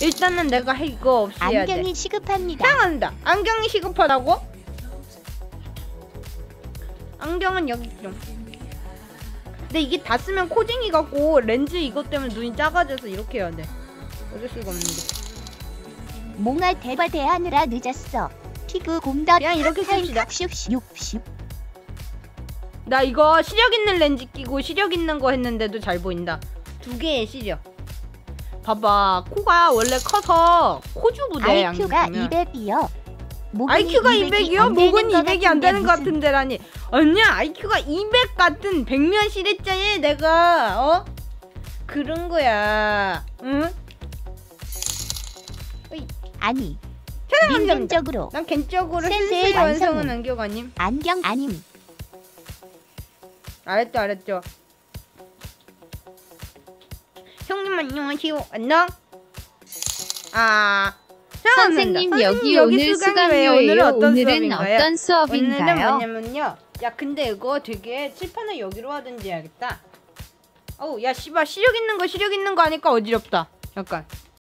일단은 내가 이거 없이 해야 돼. 안경이 시급합니다. 사양한다. 안경이 시급하다고? 안경은 여기 좀. 근데 이게 다 쓰면 코딩이 같고 렌즈 이것 때문에 눈이 작아져서 이렇게 해야 돼. 어쩔 수가 없는데. 몽아 대바 대하느라 늦었어. 피그 곰다 그냥 이렇게 씁시다. 나 이거 시력 있는 렌즈 끼고 시력 있는 거 했는데도 잘 보인다. 두 개의 시력. 봐봐, 코가 원래 커서 코주부대 IQ가 안경 끼면. 200이요. IQ가 200이요? 목은 200이 안 되는 것 같은데 라니. 아니야, IQ가 200 같은 백면 시래자에 내가 어 그런 거야. 응? 아니 사랑합니다. 민감적으로 난 개인적으로 완성은 완성은 안경 아님. 안경 아님. 알았죠, 알았죠. 형님 안녕하세요. 안녕. 아. 선생님 선생님, 여기 오늘 수강료예요. 수강료예요. 어떤 오늘은 수업인가요? 어떤 오늘은 수업인가요? 뭐냐면요. 야 근데 이거 되게 칠판을 여기로 하든지 해야겠다. 어우 야 씨발 시력 있는 거 시력 있는 거 하니까 어지럽다. 약간.